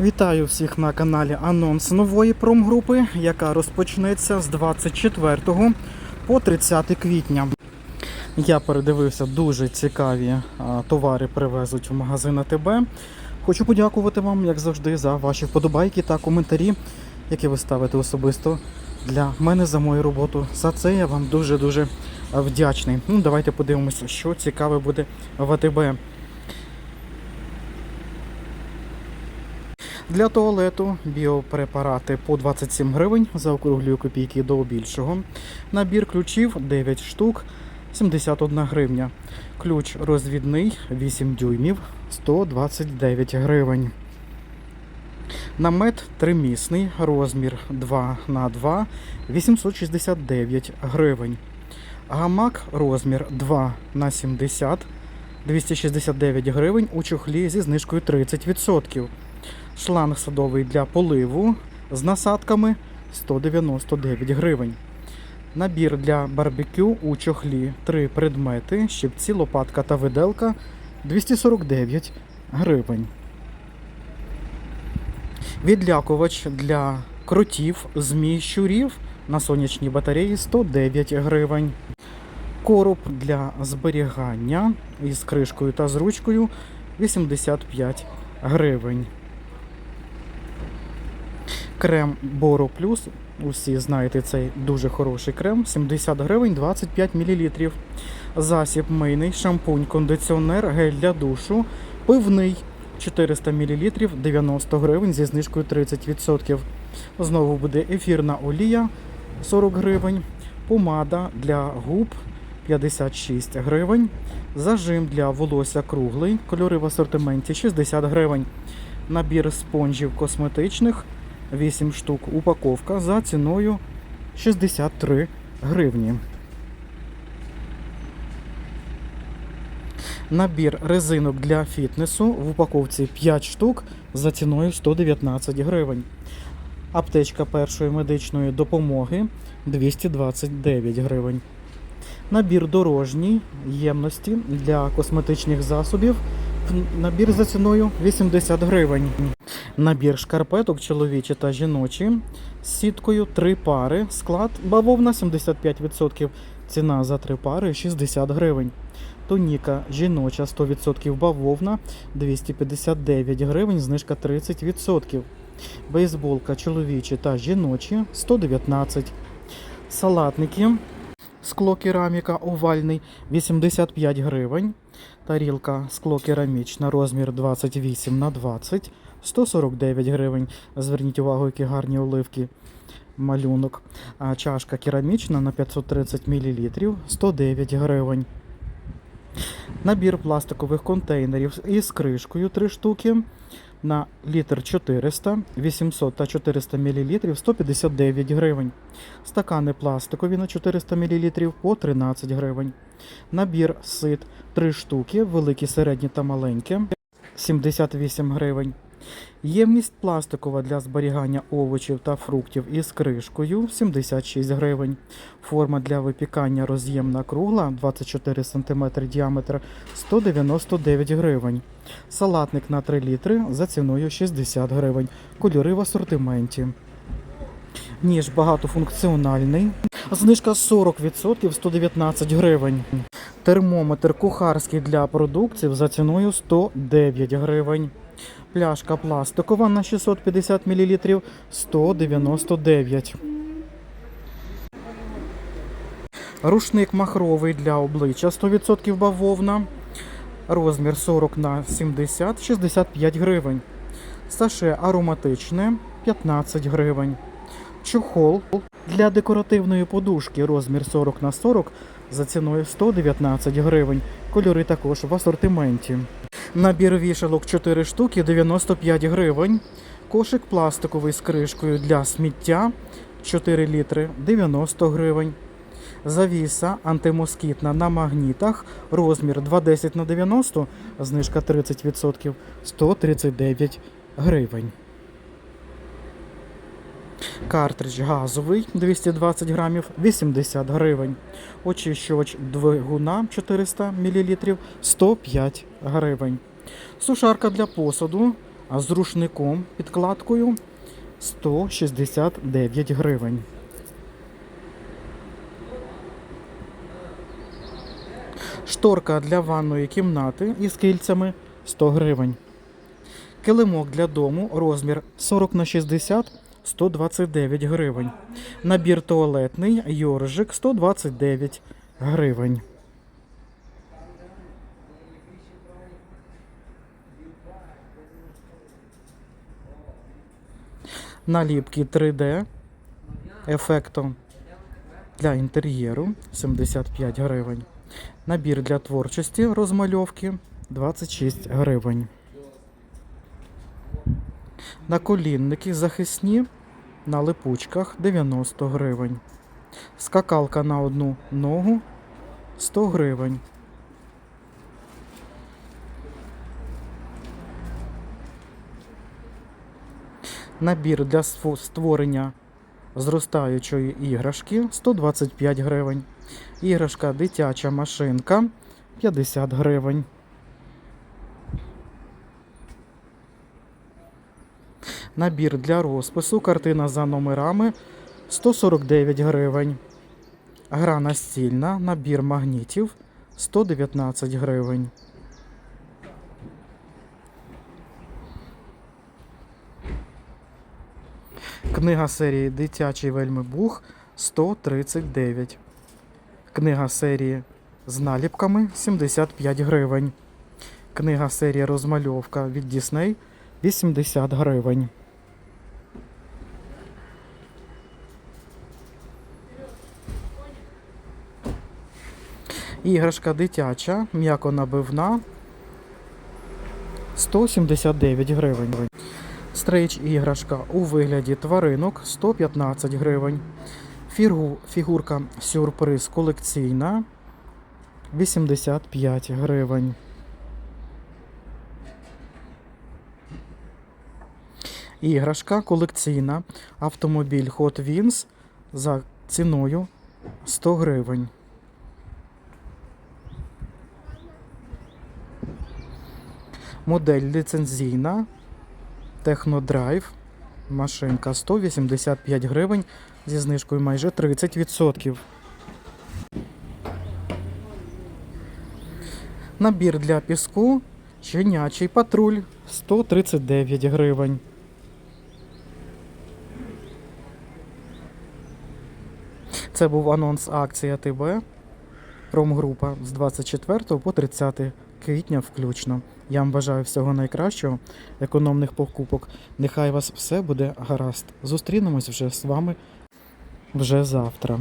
Вітаю всіх на каналі Анонс нової промгрупи, яка розпочнеться з 24 по 30 квітня. Я передивився дуже цікаві товари, привезуть в магазин АТБ. Хочу подякувати вам, як завжди, за ваші вподобайки та коментарі, які ви ставите особисто для мене за мою роботу. За це я вам дуже-дуже вдячний. Ну, давайте подивимося, що цікаве буде в АТБ. Для туалету біопрепарати по 27 гривень, заокруглюю копійки до більшого. Набір ключів 9 штук, 71 гривня. Ключ розвідний 8 дюймів, 129 гривень. Намет тримісний, розмір 2 на 2 869 гривень. Гамак розмір 2 на 70 269 гривень у чохлі зі знижкою 30%. Шланг садовий для поливу з насадками 199 гривень. Набір для барбекю у чохлі 3 предмети, щипці, лопатка та виделка 249 гривень. Відлякувач для кротів, змій, щурів на сонячній батареї 109 гривень. Короб для зберігання із кришкою та з ручкою 85 гривень. Крем Боро Плюс. Усі знаєте цей дуже хороший крем. 70 гривень 25 мл. Засіб мийний, шампунь, кондиціонер, гель для душу, пивний 400 мл 90 гривень зі знижкою 30%. Знову буде ефірна олія 40 гривень, помада для губ 56 гривень, зажим для волосся круглий, кольори в асортименті 60 гривень. Набір спонжів косметичних 8 штук упаковка за ціною 63 гривні. Набір резинок для фітнесу в упаковці 5 штук за ціною 119 гривень. Аптечка першої медичної допомоги 229 гривень. Набір дорожній ємності для косметичних засобів. Набір за ціною 80 гривень. Набір шкарпеток чоловічі та жіночі з сіткою 3 пари. Склад бавовна 75%. Ціна за 3 пари 60 гривень. Тоніка жіноча 100% бавовна 259 гривень, знижка 30%. Бейсболка чоловічі та жіночі 119. Салатники скло кераміка овальний 85 гривень. Тарілка скло керамічна розмір 28 на 20 149 гривень. Зверніть увагу, які гарні оливки. Малюнок. Чашка керамічна на 530 мл 109 гривень. Набір пластикових контейнерів із кришкою 3 штуки на літр 400, 800 та 400 мл 159 гривень. Стакани пластикові на 400 мл по 13 гривень. Набір сит 3 штуки, великі, середні та маленькі 78 гривень. Ємність пластикова для зберігання овочів та фруктів із кришкою 76 гривень. Форма для випікання роз'ємна кругла 24 см діаметр 199 гривень. Салатник на 3 літри за ціною 60 гривень. Кольори в асортименті. Ніж багатофункціональний. Знижка 40% 119 гривень. Термометр кухарський для продуктів за ціною 109 гривень. Пляшка пластикова на 650 мл 199. Рушник махровий для обличчя 100% бавовна. Розмір 40 на 70 65 гривень. Саше ароматичне 15 гривень. Чохол для декоративної подушки розмір 40 на 40 за ціною 119 гривень. Кольори також в асортименті. Набір вішалок 4 штуки 95 гривень. Кошик пластиковий з кришкою для сміття 4 літри 90 гривень. Завіса антимоскітна на магнітах. Розмір 210 на 90, знижка 30% 139 гривень. Картридж газовий 220 грамів 80 гривень. Очищувач двигуна 400 мл 105 гривень. Сушарка для посуду з рушником підкладкою 169 гривень. Шторка для ванної кімнати із кільцями 100 гривень. Килимок для дому розмір 40 на 60 129 гривень. Набір туалетний йоржик 129 гривень. Наліпки 3D ефектом для інтер'єру 75 гривень. Набір для творчості розмальовки 26 гривень. Наколінники захисні на липучках 90 гривень. Скакалка на одну ногу 100 гривень. Набір для створення зростаючої іграшки 125 гривень. Іграшка дитяча машинка 50 гривень. Набір для розпису, картина за номерами 149 гривень. Гра настільна, набір магнітів 119 гривень. Книга серії Дитячий вельмибух 139. Книга серії з наліпками 75 гривень. Книга серії розмальовка від Дісней 80 гривень. Іграшка дитяча, м'яко набивна 179 гривень. Стрейч іграшка у вигляді тваринок 115 гривень. Фігу, фігурка сюрприз колекційна 85 гривень. Іграшка колекційна. Автомобіль Hot Wheels за ціною 100 гривень. Модель ліцензійна. Технодрайв. Машинка 185 гривень зі знижкою майже 30%. Набір для піску. Щенячий патруль 139 гривень. Це був анонс акції АТБ. Промгрупа з 24 по 30 квітня включно. Я вам бажаю всього найкращого, економних покупок. Нехай вас все буде гаразд. Зустрінемось вже з вами вже завтра.